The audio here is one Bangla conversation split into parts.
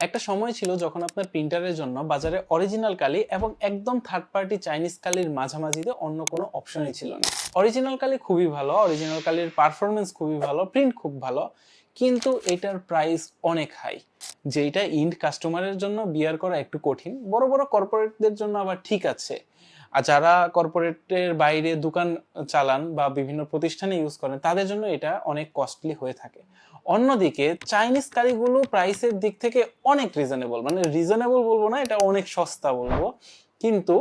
একটা সময় ছিল যখন আপনার প্রিন্টারের জন্য বাজারে অরিজিনাল কালি এবং একদম থার্ড পার্টি চাইনিজ কালির মাঝামাঝিতে অন্য কোনো অপশনই ছিল না। অরিজিনাল কালি খুবই ভালো অরিজিনাল কালির পারফরমেন্স খুবই ভালো প্রিন্ট খুব ভালো, কিন্তু এটার প্রাইস অনেক হাই যেটা ইন্ড কাস্টমারের জন্য বিয়ার করা একটু কঠিন, বড় বড় কর্পোরেটদের জন্য আবার ঠিক আছে। আর যারা কর্পোরেটের বাইরে দোকান চালান বা বিভিন্ন প্রতিষ্ঠানে ইউজ করেন, তাদের জন্য এটা অনেক কস্টলি হয়ে থাকে। অন্যদিকে চাইনিজ কারিগুলো প্রাইসের দিক থেকে অনেক রিজনেবল মানে রিজনেবল বলব না, এটা অনেক সস্তা বলব। কিন্তু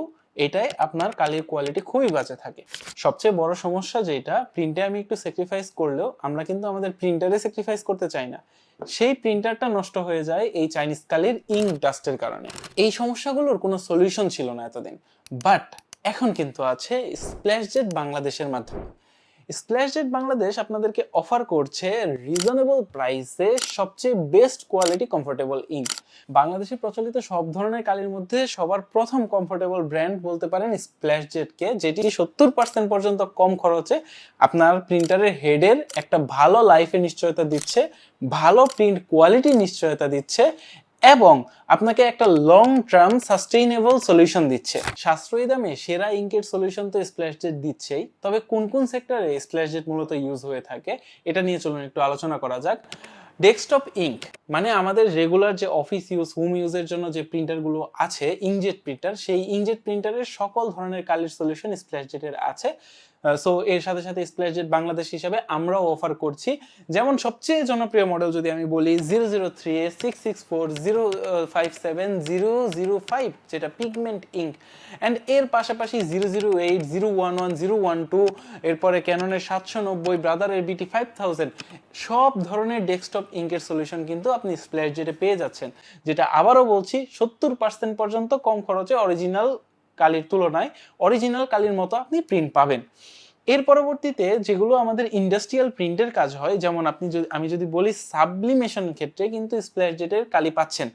এটাই আপনার কালির কোয়ালিটি খুবই বাজে থাকে। সবচেয়ে বড় সমস্যা যেটা প্রিন্টে আমি একটু স্যাক্রিফাইস করলেও আমরা কিন্তু আমাদের প্রিন্টারে স্যাক্রিফাইস করতে চাই না। সেই প্রিন্টারটা নষ্ট হয়ে যায় এই চাইনিজ কালির ইঙ্ক ডাস্টের কারণে। এই সমস্যাগুলোর কোনো সলিউশন ছিল না এতদিন। বাট এখন কিন্তু আছে স্প্ল্যাশজেট বাংলাদেশের মাধ্যমে। স্প্ল্যাশজেট বাংলাদেশ আপনাদেরকে অফার করছে রিজনেবল প্রাইসে সবচেয়ে বেস্ট কোয়ালিটি কমফোর্টেবল ইঙ্ক বাংলাদেশে প্রচলিত সব ধরনের কালির মধ্যে সবার প্রথম কমফোর্টেবল ব্র্যান্ড বলতে পারেন স্প্ল্যাশজেটকে যেটি সত্তর পার্সেন্ট পর্যন্ত কম খরচে আপনার প্রিন্টারের হেডের একটা ভালো লাইফে নিশ্চয়তা দিচ্ছে, ভালো প্রিন্ট কোয়ালিটি নিশ্চয়তা দিচ্ছে এবং আপনাকে একটা লং টার্ম সাস্টেইনেবল সলিউশন দিচ্ছে। সাশ্রয়ী দামে সেরা ইঙ্কের সলিউশন তো স্প্ল্যাশজেট দিচ্ছেই। তবে কোন কোন সেক্টরে স্প্ল্যাশজেট মূলত ইউজ হয়ে থাকে, এটা নিয়ে চলুন একটু আলোচনা করা যাক। ডেস্কটপ ইঙ্ক মানে আমাদের রেগুলার যে অফিস ইউজ হোম ইউজের জন্য যে প্রিন্টারগুলো আছে ইঙ্কজেট প্রিন্টার সেই ইঙ্কজেট প্রিন্টারের সকল ধরনের কালির সলিউশন স্প্ল্যাশজেটের আছে। সো এর সাথে সাথে স্প্ল্যাশজেট বাংলাদেশ হিসাবে আমরাও অফার করছি। যেমন সবচেয়ে জনপ্রিয় মডেল যদি আমি বলি zero zero three six six four zero five seven zero zero five যেটা পিগমেন্ট ইঙ্ক অ্যান্ড এর পাশাপাশি zero zero eight zero one one zero one two এরপরে ক্যাননের সাতশো নব্বই ব্রাদারের বিটি ফাইভ থাউজেন্ড সব ধরনের ডেস্কটপ ইঙ্কের সলিউশন কিন্তু আপনি স্প্ল্যাশ যেটা পেয়ে যাচ্ছেন। যেটা আবারও বলছি, সত্তর পার্সেন্ট পর্যন্ত কম খরচে অরিজিনাল কালির তুলনায় অরিজিনাল কালির মতো আপনি প্রিন্ট পাবেন। এর পরবর্তীতে যেগুলো আমাদের ইন্ডাস্ট্রিয়াল প্রিন্টের কাজ হয়, যেমন আপনি যদি, আমি যদি বলি সাবলিমেশন ক্ষেত্রে কিন্তু স্প্ল্যাশ জেটের কালি পাচ্ছেন।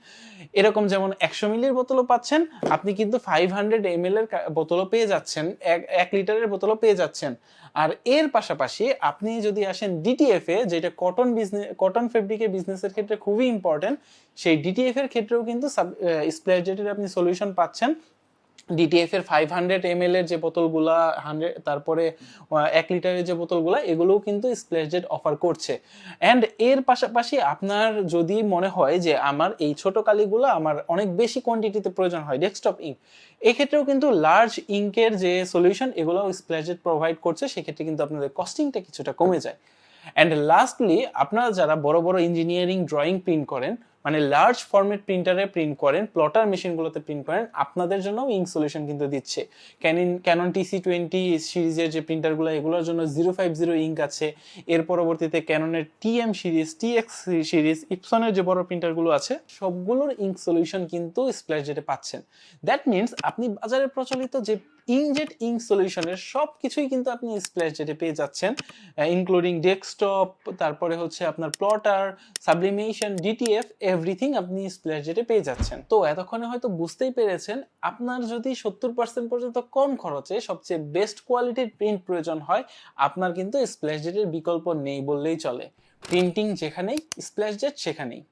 এরকম যেমন একশো মিলির বোতলও পাচ্ছেন, আপনি কিন্তু ফাইভ হান্ড্রেড এম এর বোতলও পেয়ে যাচ্ছেন, এক লিটারের বোতলও পেয়ে যাচ্ছেন। আর এর পাশাপাশি আপনি যদি আসেন ডিটিএফ এ, যেটা কটন বিজনেস কটন ফেব্রিকের বিজনেসের ক্ষেত্রে খুবই ইম্পর্টেন্ট সেই ডিটিএফ এর ক্ষেত্রেও কিন্তু স্প্ল্যাশ জেটের আপনি সলিউশন পাচ্ছেন। ডিটিএফ এর ফাইভ হান্ড্রেড এম এর যে বোতলগুলা হান্ড্রেড তারপরে এক লিটারের যে বোতলগুলা, এগুলোও কিন্তু স্প্ল্যাশজেট অফার করছে। অ্যান্ড এর পাশাপাশি আপনার যদি মনে হয় যে আমার এই ছোট কালিগুলো আমার অনেক বেশি কোয়ান্টিটিতে প্রয়োজন হয় ডেস্কটপ ইঙ্ক এক্ষেত্রেও কিন্তু লার্জ ইঙ্কের যে সলিউশন এগুলো স্প্ল্যাশজেট প্রোভাইড করছে, সেক্ষেত্রে কিন্তু আপনাদের কস্টিংটা কিছুটা কমে যায়। অ্যান্ড লাস্টলি আপনারা যারা বড় বড় ইঞ্জিনিয়ারিং ড্রয়িং প্রিন্ট করেন মানে লার্জ ফরম্যাট প্রিন্টারে প্রিন্ট করেন প্লটার মেশিনগুলোতে প্রিন্ট করেন, আপনাদের জন্য ইঙ্ক সলিউশন কিন্তু দিচ্ছে। ক্যানিন ক্যানন টিসি টোয়েন্টি সিরিজের যে প্রিন্টারগুলো এগুলোর জন্য জিরো ফাইভ জিরো ইঙ্ক আছে। এর পরবর্তীতে ক্যাননের টিএম সিরিজ টিএক্স সিরিজ ইপসনের যে বড় প্রিন্টারগুলো আছে, সবগুলোর ইঙ্ক সলিউশন কিন্তু স্প্ল্যাশ জেটে পাচ্ছেন। দ্যাট মিনস আপনি বাজারে প্রচলিত যে ইনজেট ইঙ্ক সলিউশনের সব কিছুই কিন্তু আপনি স্প্ল্যাশ জেটে পেয়ে যাচ্ছেন ইনক্লুডিং ডেস্কটপ, তারপরে হচ্ছে আপনার প্লটার সাবলিমেশন ডিটিএফ এভরিথিং আপনি স্প্ল্যাশ জেটে পেয়ে যাচ্ছেন। তো এতক্ষণে হয়তো বুঝতেই পেরেছেন, আপনার যদি সত্তর পার্সেন্ট পর্যন্ত কম খরচে সবচেয়ে বেস্ট কোয়ালিটির প্রিন্ট প্রয়োজন হয়, আপনার কিন্তু স্প্ল্যাশ জেটের বিকল্প নেই বললেই চলে। প্রিন্টিং যেখানেই, স্প্ল্যাশ জেট সেখানেই।